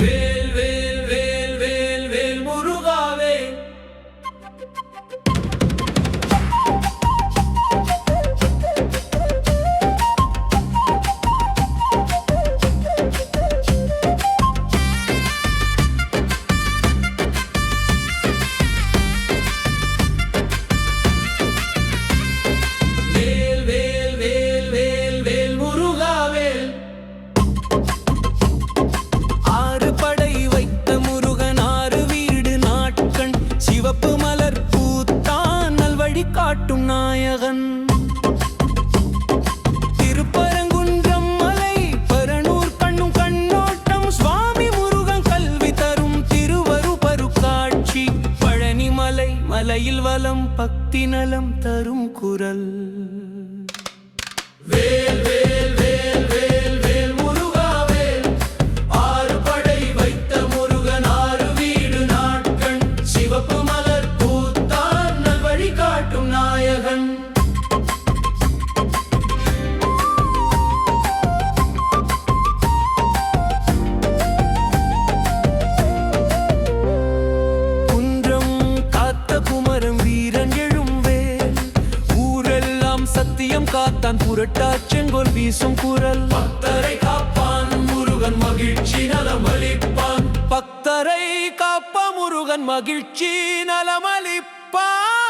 Ve வழி காட்டும் நாயகன். திருப்பரங்குன்றம் மலை பரனூர் கண்ணும் கண்ணோட்டம் சுவாமி முருகன் கல்வி தரும் திருவரு பருக்காட்சி. பழனிமலை மலையில் வலம் பக்தி நலம் தரும் குரல். காத்தான் புரட்டா செங்கோல் வீசும் குரல். பக்தரை காப்பான் முருகன் மகிழ்ச்சி நலமளிப்பான். பக்தரை காப்பா முருகன் மகிழ்ச்சி நலமளிப்பான்.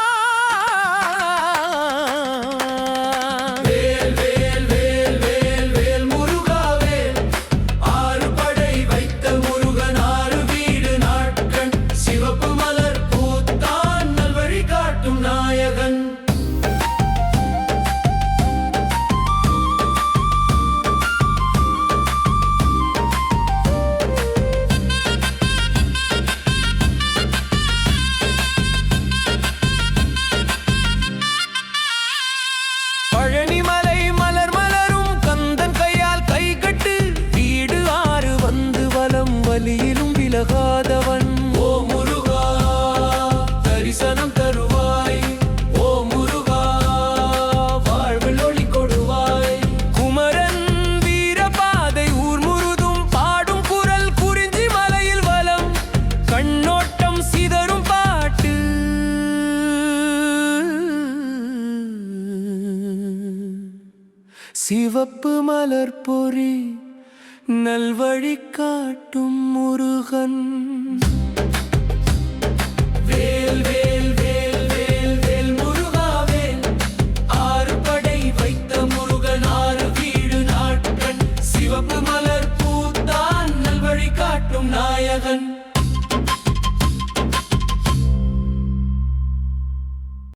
சிவப்பு மலர் பொறி நல்வழி காட்டும் முருகன். வேல் வேல் வேல் வேல் வேல் முருகாவேல் ஆறு படை வைத்த முருகன் ஆறு வீடு நாட்கள் சிவப்பு மலர் பூத்தான் நல்வழி காட்டும் நாயகன்.